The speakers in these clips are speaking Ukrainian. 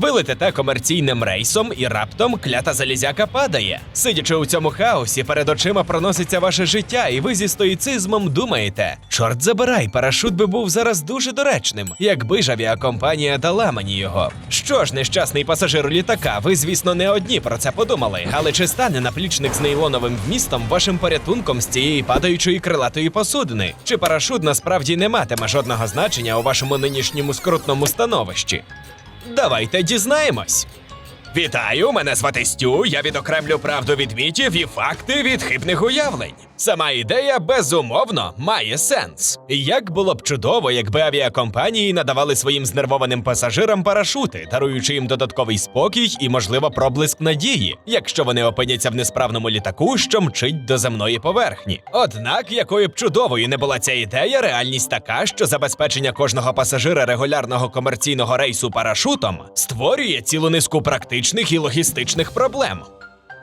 Ви летите комерційним рейсом і раптом клята залізяка падає. Сидячи у цьому хаосі, перед очима проноситься ваше життя, і ви зі стоїцизмом думаєте: чорт забирай, парашут би був зараз дуже доречним, якби ж авіакомпанія дала мені його. Що ж, нещасний пасажир літака, ви, звісно, не одні про це подумали, але чи стане наплічник з нейлоновим вмістом вашим порятунком з цієї падаючої крилатої посудини? Чи парашут насправді не матиме жодного значення у вашому нинішньому скрутному становищі? Давайте дізнаємось. Вітаю, мене звати Стю. Я відокремлю правду від мітів і факти від хибних уявлень. Сама ідея безумовно має сенс. Як було б чудово, якби авіакомпанії надавали своїм знервованим пасажирам парашути, даруючи їм додатковий спокій і, можливо, проблиск надії, якщо вони опиняться в несправному літаку, що мчить до земної поверхні. Однак, якою б чудовою не була ця ідея, реальність така, що забезпечення кожного пасажира регулярного комерційного рейсу парашутом створює цілу низку практичних і логістичних проблем.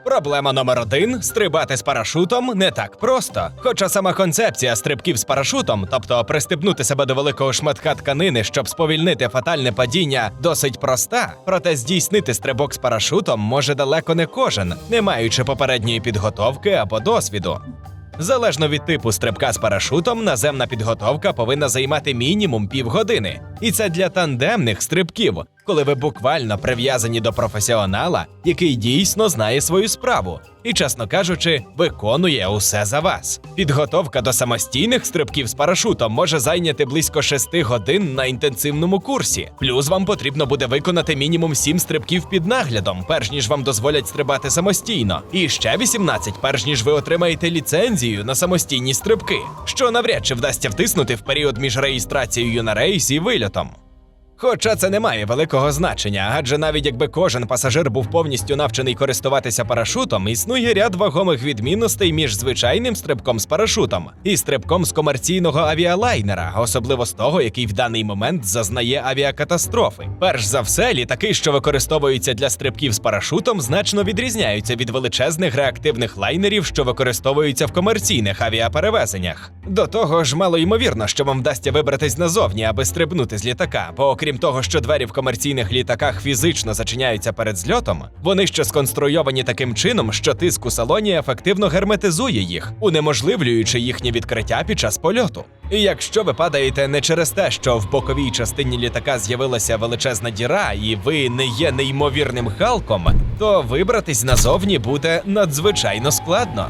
Проблема номер один стрибати з парашутом не так просто. Хоча сама концепція стрибків з парашутом, тобто пристебнути себе до великого шматка тканини, щоб сповільнити фатальне падіння, досить проста. Проте здійснити стрибок з парашутом може далеко не кожен, не маючи попередньої підготовки або досвіду. Залежно від типу стрибка з парашутом, наземна підготовка повинна займати мінімум півгодини. І це для тандемних стрибків, коли ви буквально прив'язані до професіонала, який дійсно знає свою справу і, чесно кажучи, виконує усе за вас. Підготовка до самостійних стрибків з парашутом може зайняти близько 6 годин на інтенсивному курсі. Плюс вам потрібно буде виконати мінімум 7 стрибків під наглядом, перш ніж вам дозволять стрибати самостійно. І ще 18, перш ніж ви отримаєте ліцензію на самостійні стрибки, що навряд чи вдасться втиснути в період між реєстрацією на рейс і вильотом. Хоча це не має великого значення, адже навіть якби кожен пасажир був повністю навчений користуватися парашутом, існує ряд вагомих відмінностей між звичайним стрибком з парашутом і стрибком з комерційного авіалайнера, особливо з того, який в даний момент зазнає авіакатастрофи. Перш за все, літаки, що використовуються для стрибків з парашутом, значно відрізняються від величезних реактивних лайнерів, що використовуються в комерційних авіаперевезеннях. До того ж, мало ймовірно, що вам вдасться вибратись назовні, аби стрибнути з літака, бо окрім того, що двері в комерційних літаках фізично зачиняються перед зльотом, вони ще сконструйовані таким чином, що тиск у салоні ефективно герметизує їх, унеможливлюючи їхнє відкриття під час польоту. І якщо ви падаєте не через те, що в боковій частині літака з'явилася величезна діра, і ви не є неймовірним халком, то вибратись назовні буде надзвичайно складно.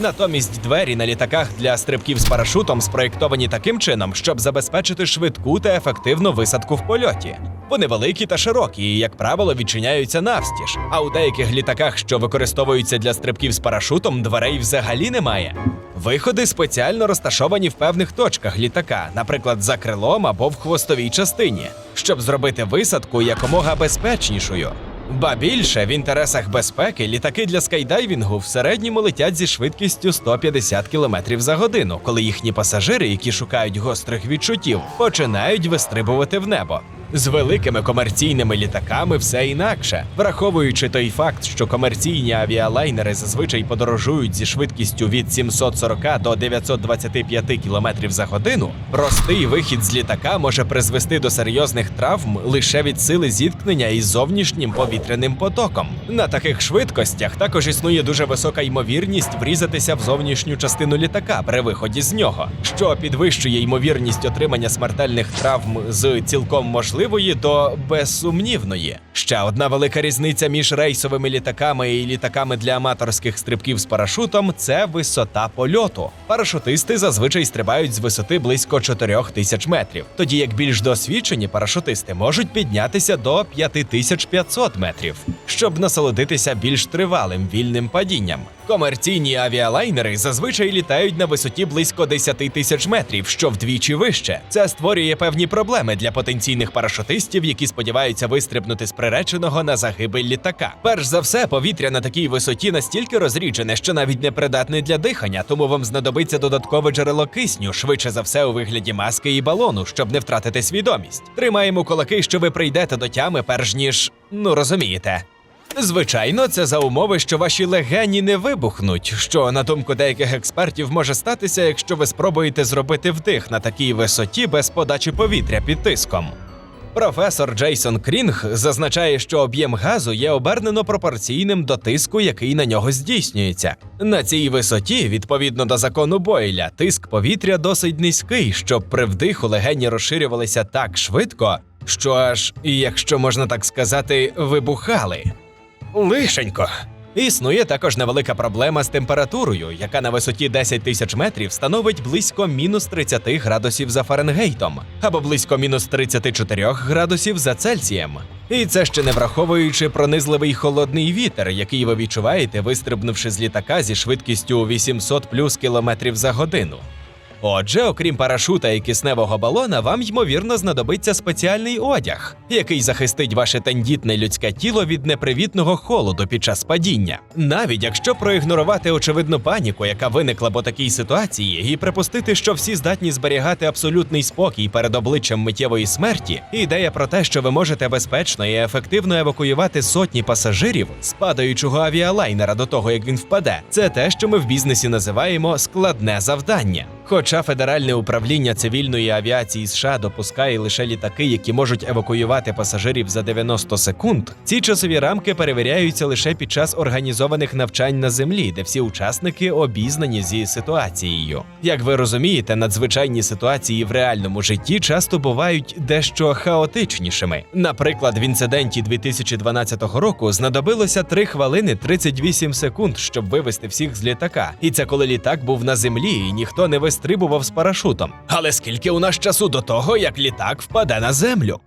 Натомість двері на літаках для стрибків з парашутом спроєктовані таким чином, щоб забезпечити швидку та ефективну висадку в польоті. Вони великі та широкі і, як правило, відчиняються навстіж. А у деяких літаках, що використовуються для стрибків з парашутом, дверей взагалі немає. Виходи спеціально розташовані в певних точках літака, наприклад, за крилом або в хвостовій частині, щоб зробити висадку якомога безпечнішою. Ба більше в інтересах безпеки літаки для скайдайвінгу в середньому летять зі швидкістю 150 км за годину, коли їхні пасажири, які шукають гострих відчуттів, починають вистрибувати в небо. З великими комерційними літаками все інакше, враховуючи той факт, що комерційні авіалайнери зазвичай подорожують зі швидкістю від 740 до 925 км за годину, простий вихід з літака може призвести до серйозних травм лише від сили зіткнення із зовнішнім повітряним потоком. На таких швидкостях також існує дуже висока ймовірність врізатися в зовнішню частину літака при виході з нього, що підвищує ймовірність отримання смертельних травм з цілком можливої до безсумнівної. Ще одна велика різниця між рейсовими літаками і літаками для аматорських стрибків з парашутом це висота польоту. Парашутисти зазвичай стрибають з висоти близько 4 тисяч метрів, тоді як більш досвідчені парашутисти можуть піднятися до 5500 метрів, щоб насолодитися більш тривалим вільним падінням. Комерційні авіалайнери зазвичай літають на висоті близько 10 тисяч метрів, що вдвічі вище. Це створює певні проблеми для потенційних парашутистів, які сподіваються вистрибнути з приреченого на загибель літака. Перш за все, повітря на такій висоті настільки розріджене, що навіть не придатне для дихання, тому вам знадобиться додаткове джерело кисню, швидше за все у вигляді маски і балону, щоб не втратити свідомість. Тримаємо кулаки, що ви прийдете до тями, перш ніж ну розумієте. Звичайно, це за умови, що ваші легені не вибухнуть, що на думку деяких експертів може статися, якщо ви спробуєте зробити вдих на такій висоті без подачі повітря під тиском. Професор Джейсон Крінг зазначає, що об'єм газу є обернено пропорційним до тиску, який на нього здійснюється. На цій висоті, відповідно до закону Бойля, тиск повітря досить низький, щоб при вдиху легені розширювалися так швидко, що аж, якщо можна так сказати, вибухали. Лишенько. Існує також невелика проблема з температурою, яка на висоті 10 тисяч метрів становить близько мінус 30 градусів за Фаренгейтом або близько мінус 34 градусів за Цельсієм. І це ще не враховуючи пронизливий холодний вітер, який ви відчуваєте, вистрибнувши з літака зі швидкістю 800 плюс кілометрів за годину. Отже, окрім парашута і кисневого балона, вам ймовірно знадобиться спеціальний одяг, який захистить ваше тендітне людське тіло від непривітного холоду під час падіння. Навіть якщо проігнорувати очевидну паніку, яка виникла по такій ситуації, і припустити, що всі здатні зберігати абсолютний спокій перед обличчям миттєвої смерті, ідея про те, що ви можете безпечно і ефективно евакуювати сотні пасажирів з падаючого авіалайнера до того, як він впаде, це те, що ми в бізнесі називаємо складне завдання. Хоча Федеральне управління цивільної авіації США допускає лише літаки, які можуть евакуювати пасажирів за 90 секунд, ці часові рамки перевіряються лише під час організованих навчань на землі, де всі учасники обізнані зі ситуацією. Як ви розумієте, надзвичайні ситуації в реальному житті часто бувають дещо хаотичнішими. Наприклад, в інциденті 2012 року знадобилося 3 хвилини 38 секунд, щоб вивести всіх з літака. І це коли літак був на землі, і ніхто не вистрибував з парашутом. Але скільки у нас часу до того, як літак впаде на землю?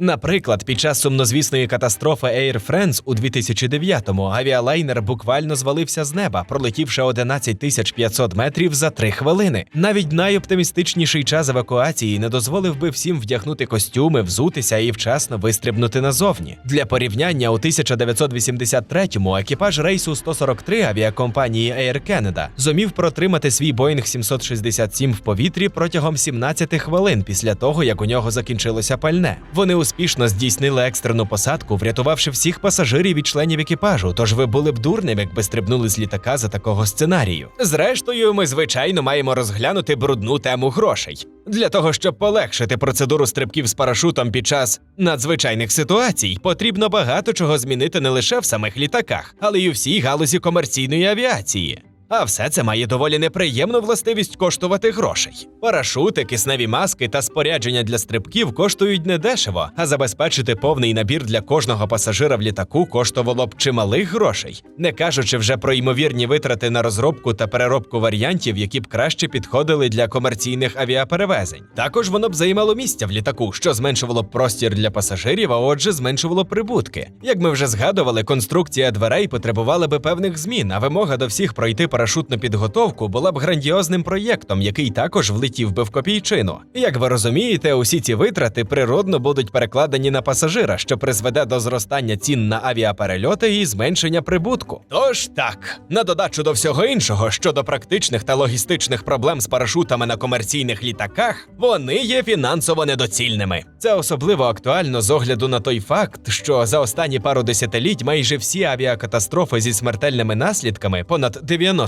Наприклад, під час сумнозвісної катастрофи Air France у 2009-му авіалайнер буквально звалився з неба, пролетівши 11 тисяч 500 метрів за 3 хвилини. Навіть найоптимістичніший час евакуації не дозволив би всім вдягнути костюми, взутися і вчасно вистрибнути назовні. Для порівняння у 1983-му екіпаж рейсу 143 авіакомпанії Air Canada зумів протримати свій Boeing 767 в повітрі протягом 17 хвилин після того, як у нього закінчилося пальне. Вони успішно здійснили екстрену посадку, врятувавши всіх пасажирів і членів екіпажу. Тож ви були б дурним, якби стрибнули з літака за такого сценарію. Зрештою, ми звичайно маємо розглянути брудну тему грошей для того, щоб полегшити процедуру стрибків з парашутом під час надзвичайних ситуацій, потрібно багато чого змінити не лише в самих літаках, але й у всій галузі комерційної авіації. А все це має доволі неприємну властивість коштувати грошей. Парашути, кисневі маски та спорядження для стрибків коштують недешево, а забезпечити повний набір для кожного пасажира в літаку коштувало б чималих грошей, не кажучи вже про ймовірні витрати на розробку та переробку варіантів, які б краще підходили для комерційних авіаперевезень. Також воно б займало місця в літаку, що зменшувало б простір для пасажирів, а отже, зменшувало прибутки. Як ми вже згадували, конструкція дверей потребувала би певних змін, а вимога до всіх пройти парашутну підготовку була б грандіозним проєктом, який також влетів би в копійчину. Як ви розумієте, усі ці витрати природно будуть перекладені на пасажира, що призведе до зростання цін на авіаперельоти і зменшення прибутку. Тож так, на додачу до всього іншого, щодо практичних та логістичних проблем з парашутами на комерційних літаках, вони є фінансово недоцільними. Це особливо актуально з огляду на той факт, що за останні пару десятиліть майже всі авіакатастрофи зі смертельними наслідками, понад 90%,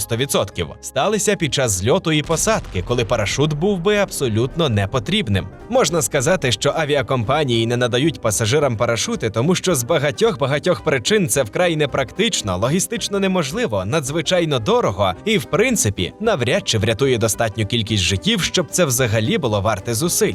сталися під час зльоту і посадки, коли парашут був би абсолютно не потрібним. Можна сказати, що авіакомпанії не надають пасажирам парашути, тому що з багатьох багатьох причин це вкрай непрактично, логістично неможливо, надзвичайно дорого і, в принципі, навряд чи врятує достатню кількість життів, щоб це взагалі було варте зусиль.